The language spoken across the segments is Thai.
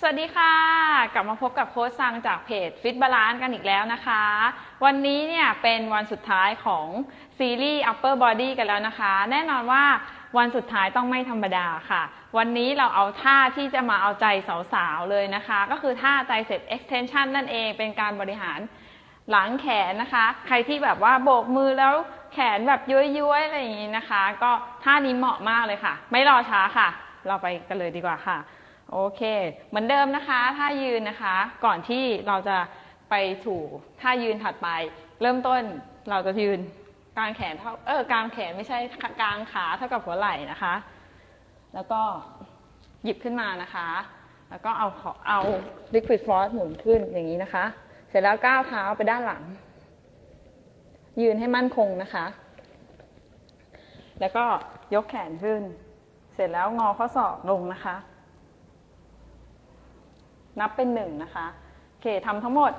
สวัสดีค่ะ กลับมาพบกับโค้ชซังจากเพจ Fit Balance กันอีกแล้วนะคะ วันนี้เนี่ยเป็นวันสุดท้ายของซีรีส์ Upper Body กันแล้วนะคะ แน่นอนว่าวันสุดท้ายต้องไม่ธรรมดาค่ะ วันนี้เราเอาท่าที่จะมาเอาใจสาวๆเลยนะคะ ก็คือท่าไ i เ e p extension นั่นเองเป็นการบริหารหลังแขนนะคะ ใครที่แบบว่าโบกมือแล้วแขนแบบย้วยๆอะไรอย่างนี้นะคะ ก็ท่านี้เหมาะมากเลยค่ะ ไม่รอช้าค่ะ เราไปกันเลยดีกว่าค่ะ โอเค เหมือนเดิมนะคะท่ายืนนะคะ ก่อนที่เราจะไปถูท่ายืนถัดไป เริ่มต้นเราจะยืนกลางแขนเท่าเออกลางแขนไม่ใช่กลางขาเท่ากับหัวไหล่นะคะ แล้วก็หยิบขึ้นมานะคะ แล้วก็เอาขอเอา liquid force หมุนขึ้นอย่างนี้นะคะ เสร็จแล้วก้าวเท้าไปด้านหลัง ยืนให้มั่นคงนะคะ แล้วก็ยกแขนขึ้น เสร็จแล้วงอข้อศอกลงนะคะ นับเป็นหนึ่งนะคะโอเคทำทั้งหมด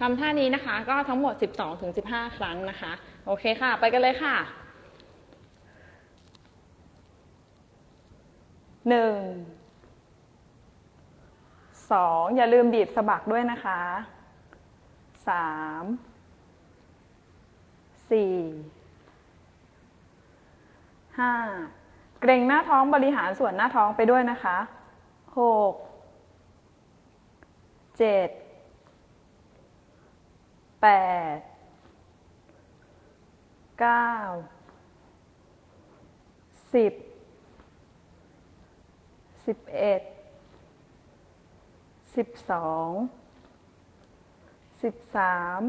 ทำท่านี้นะคะ ก็ทั้งหมด 12ถึง15 ครั้งนะคะ โอเคค่ะ ไปกันเลยค่ะหนึ่งสองอย่าลืมบีบสะบักด้วยนะคะสามสี่ห้าเกรงหน้าท้องบริหารส่วนหน้าท้องไปด้วยนะคะหก เจ็ดแปดเก้าสิบสิบเอ็ดสิบสองสิบสาม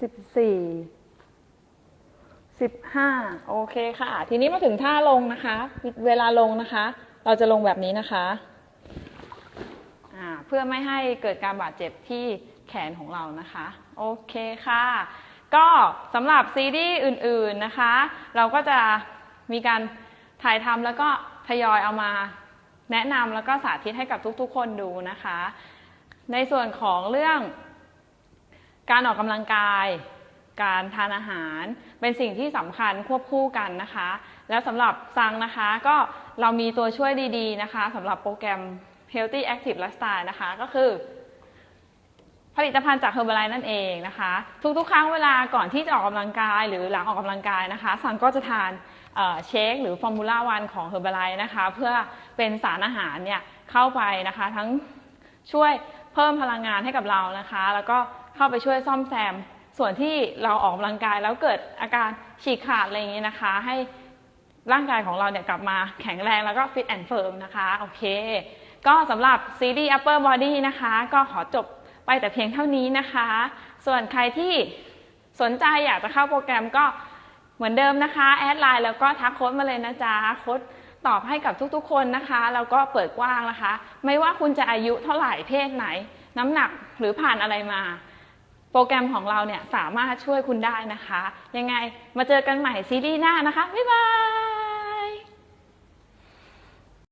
สิบสี่สิบห้าโอเคค่ะ ทีนี้มาถึงท่าลงนะคะ เวลาลงนะคะ เราจะลงแบบนี้นะคะ เพื่อไม่ให้เกิดการบาดเจ็บที่แขนของเรานะคะ โอเคค่ะ ก็สำหรับซีรีส์อื่นๆนะคะ เราก็จะมีการถ่ายทำแล้วก็ทยอยเอามาแนะนำแล้วก็สาธิตให้กับทุกๆ คนดูนะคะ ในส่วนของเรื่อง การออกกำลังกาย การทานอาหาร เป็นสิ่งที่สำคัญควบคู่กันนะคะ แล้วสำหรับซังนะคะ ก็เรามีตัวช่วยดีๆนะคะสำหรับโปรแกรม Healthy Active Lifestyle นะคะ ก็คือผลิตภัณฑ์จาก Herbalife นั่นเองนะคะ ทุกๆ ครั้งเวลาก่อนที่จะออกกำลังกาย หรือหลังออกกำลังกายนะคะซังก็จะทานเชคหรือฟอร์มูล่าวันของ Herbalife นะคะ เพื่อเป็นสารอาหารเนี่ยเข้าไปนะคะ ทั้งช่วยเพิ่มพลังงานให้กับเรานะคะ แล้วก็เข้าไปช่วยซ่อมแซม ส่วนที่เราออกกำลังกายแล้วเกิดอาการฉีกขาดอะไรอย่างนี้นะคะ ให้ร่างกายของเราเนี่ยกลับมาแข็งแรงแล้วก็ฟิตแอนด์เฟิร์มนะคะโอเค ก็สำหรับซีรีส์ Upper Body นะคะ ก็ขอจบไปแต่เพียงเท่านี้นะคะ ส่วนใครที่สนใจอยากจะเข้าโปรแกรมก็เหมือนเดิมนะคะแอดไลน์แล้วก็ทักโค้ดมาเลยนะจ๊ะโค้ดตอบให้กับทุกๆคนนะคะแล้วก็เปิดกว้างนะคะ ไม่ว่าคุณจะอายุเท่าไหร่เพศไหน น้ำหนักหรือผ่านอะไรมา โปรแกรมของเราเนี่ยสามารถช่วยคุณได้นะคะ ยังไงมาเจอกันใหม่ซีรีส์หน้านะคะ บ๊ายบาย